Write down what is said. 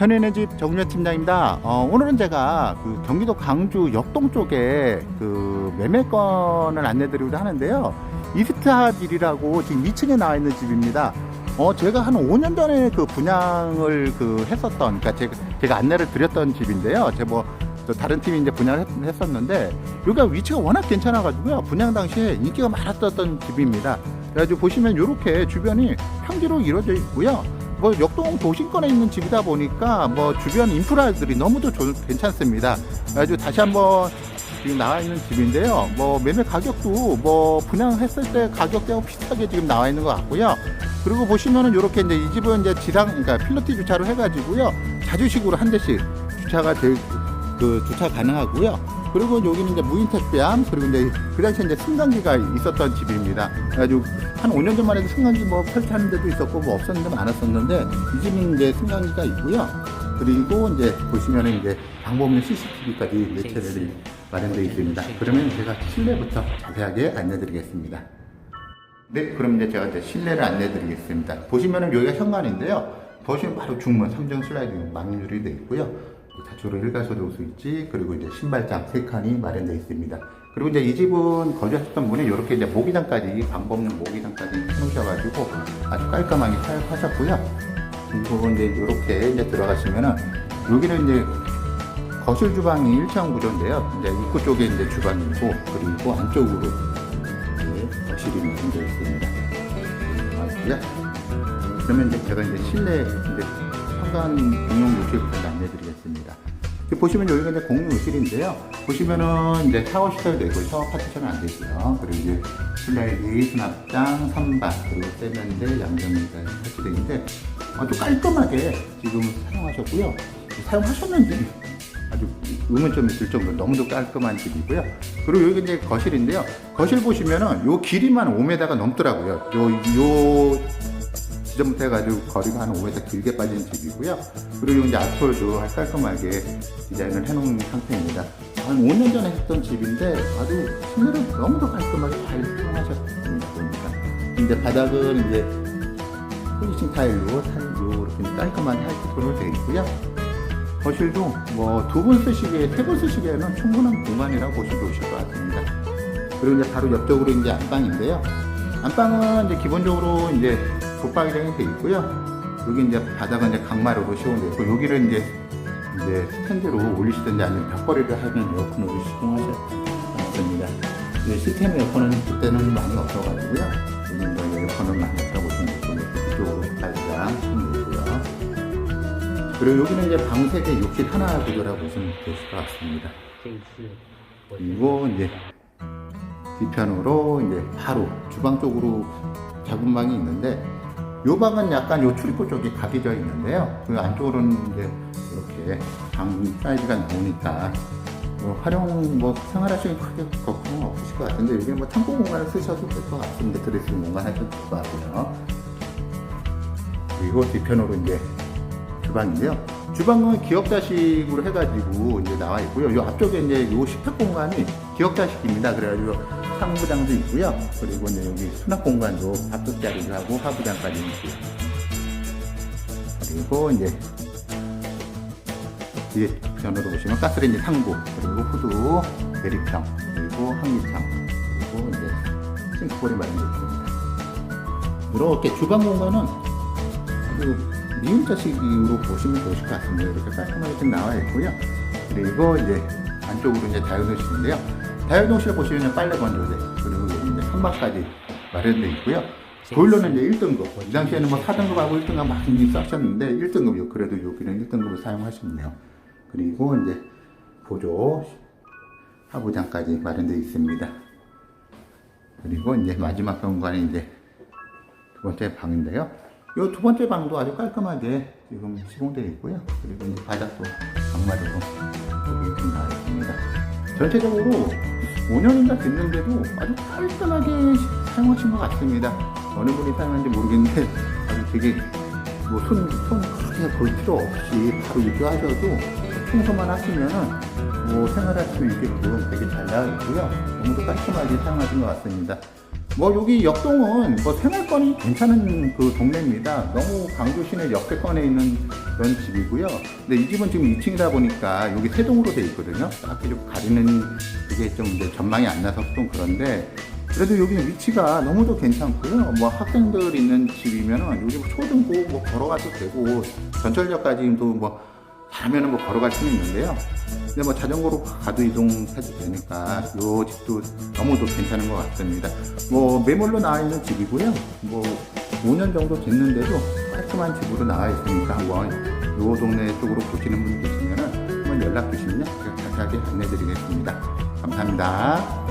현인의 집 정유현 팀장입니다. 어, 오늘은 제가 그 경기도 강주 역동 쪽에 그 매매권을 안내드리려고 하는데요. 이스타빌이라고 지금 2층에 나와 있는 집입니다. 어, 제가 한 5년 전에 그 분양을 그 했었던, 그러니까 제가, 제가 안내를 드렸던 집인데요. 제가 뭐, 저 다른 팀이 이제 분양을 했, 었는데 여기가 위치가 워낙 괜찮아가지고요. 분양 당시에 인기가 많았었던 집입니다. 그래가지고 보시면 이렇게 주변이 평지로 이루어져 있고요. 뭐 역동 도심권에 있는 집이다 보니까 뭐 주변 인프라들이 너무도 좋, 괜찮습니다. 그래가지고 다시 한번 지금 나와 있는 집인데요. 뭐 매매 가격도 뭐 분양했을 때 가격대하고 비슷하게 지금 나와 있는 것 같고요. 그리고 보시면은 이렇게 이제 이 집은 이제 지상 그러니까 필로티 주차로 해가지고요 자주식으로 한 대씩 주차가 될 그 주차 가능하고요. 그리고 여기는 이제 무인 택배함 그리고 이제 그 당시에 이제 승강기가 있었던 집입니다. 그래가지고 한 5년 전만 해도 승강기 뭐 설치하는 데도 있었고 뭐 없었는데 많았었는데 이 집은 이제 승강기가 있고요. 그리고 이제 보시면은 이제 방법없는 CCTV까지 매체들이 마련되어 있습니다. 그러면 제가 실내부터 자세하게 안내드리겠습니다. 네, 그럼 이제 제가 이제 실내를 안내드리겠습니다. 보시면은 여기가 현관인데요. 보시면 바로 중문 3정 슬라이딩 망유리 되어 있고요. 다초로 일가소도 스위치 그리고 이제 신발장 세 칸이 마련되어 있습니다. 그리고 이제 이 집은 거주하셨던 분이 이렇게 이제 모기장까지 방법 없는 모기장까지 해놓으셔가지고 아주 깔끔하게 사용하셨고요. 그리고 이제 이렇게 이제 들어가시면은 여기는 이제 거실 주방이 일체형 구조인데요. 이제 입구 쪽에 이제 주방이고 그리고 안쪽으로 거실이 마련되어 있습니다. 맞고요. 그러면 이제 제가 이제 실내 이제 현관 공용 욕실부터 안내드리겠습니다. 이렇게 보시면 여기가 이제 공용 욕실인데요. 보시면은 이제 샤워 시설도 있고 샤워 파티션은 안 되고요. 그리고 이제 슬라이드, 수납장, 선반, 그리고 세면대, 양정리가 설치되어 있는데 아주 깔끔하게 지금 사용하셨고요. 사용하셨는지 아주 의문점이 들 정도로 너무도 깔끔한 집이고요. 그리고 여기 이제 거실인데요. 거실 보시면은 요 길이만 5m가 넘더라고요. 요, 요 지점부터 해가지고 거리가 한 5m 길게 빠진 집이고요. 그리고 이제 아주 깔끔하게 디자인을 해놓은 상태입니다. 한 5년 전에 했던 집인데 아주 실내를 너무도 깔끔하게 잘 사용하셨습니다. 보니까. 이제 바닥은 이제 포니싱 타일로 타일로 이렇게 깔끔한 타일 톤으로 되어 있고요. 거실도 뭐 두 분 쓰시기에 세 분 쓰시기에는 충분한 공간이라고 보시면 좋으실 것 같습니다. 그리고 이제 바로 옆쪽으로 이제 안방인데요. 안방은 이제 기본적으로 이제 붙박이장이 되어 있고요. 여기 이제 바닥은 이제 강마루로 시공되어 있고 여기를 이제 이제 스탠드로 올리시든지 아니면 벽걸이를 하는 에어컨으로 시공하셨습니다. 이 시스템 에어컨은 그때는 많이 없어가지고요. 여기 이제 에어컨은 많이 없다고 보시면 되고 이쪽으로 발장 시공되고요. 그리고 여기는 이제 방세대 욕실 하나 구조라고 보시면 되실 것 같습니다. 그리고 이제 뒤편으로 이제 바로 주방 쪽으로 작은 방이 있는데 요 방은 약간 요 출입구 쪽이 각이져 있는데요. 그 안쪽으로는 이제 이렇게 방 사이즈가 나오니까 뭐 활용 뭐 생활하시기 크게 걱정은 없으실 것 같은데 여기 뭐 창고 공간을 쓰셔도 될 것 같습니다. 드레싱 공간 하셔도 될 것 같고요. 그리고 뒤편으로 이제 주방인데요. 주방은 기역자식으로 해가지고 이제 나와 있고요. 요 앞쪽에 이제 요 식탁 공간이 기역자식입니다. 그래가지고 상부장도 있고요. 그리고 이제 여기 수납 공간도 밥솥 자리를 하고 하부장까지 있고요. 그리고 이제 뒤에 편으로 보시면 가스레인지 상부, 그리고 후드, 대리평, 그리고 항리창, 그리고 이제 싱크볼이 마련되어 있습니다. 이렇게 주방 공간은 아주 미음자식으로 보시면 좋으실 것 같습니다. 이렇게 깔끔하게 좀 나와 있고요. 그리고 이제 안쪽으로 이제 다용도실인데요. 다용도실 보시면 빨래 건조대, 그리고 이제 선반까지 마련되어 있고요. 보일러는 이제 1등급. 이 당시에는 뭐 4등급하고 1등급 많이 썼었는데 1등급이요. 그래도 여기는 1등급을 사용하셨네요. 그리고 이제 보조 하부장까지 마련되어 있습니다. 그리고 이제 마지막 공간이 이제 두 번째 방인데요. 이 두 번째 방도 아주 깔끔하게 지금 시공되어 있고요. 그리고 이제 바닥도 강마루로 여기 좀 나와 있습니다. 전체적으로 5년인가 됐는데도 아주 깔끔하게 사용하신 것 같습니다. 어느 분이 사용하는지 모르겠는데 아주 되게 뭐 손, 손 크게 볼 필요 없이 바로 이렇게 하셔도 청소만 하시면은 뭐 생활할 수 있게끔 되게 잘 나와 있고요. 너무도 깔끔하게 사용하신 것 같습니다. 뭐 여기 역동은 뭐 생활권이 괜찮은 그 동네입니다. 너무 강주 시내 역세권에 있는 그런 집이고요. 근데 이 집은 지금 2층이다 보니까 여기 세 동으로 돼 있거든요. 딱 이렇게 가리는 그게 좀 이제 전망이 안 나서 좀 그런데 그래도 여기 위치가 너무도 괜찮고요. 뭐 학생들 있는 집이면은 여기 뭐 초등고 뭐 걸어가도 되고 전철역까지도 뭐 가면은 뭐 걸어갈 수는 있는데요. 근데 뭐 자전거로 가도 이동해도 되니까 요 집도 너무도 괜찮은 것 같습니다. 뭐 매물로 나와 있는 집이고요. 뭐 5년 정도 됐는데도 깔끔한 집으로 나와 있으니까 한번 요 동네 쪽으로 보시는 분 계시면은 한번 연락 주시면요 제가 자세하게 안내드리겠습니다. 감사합니다.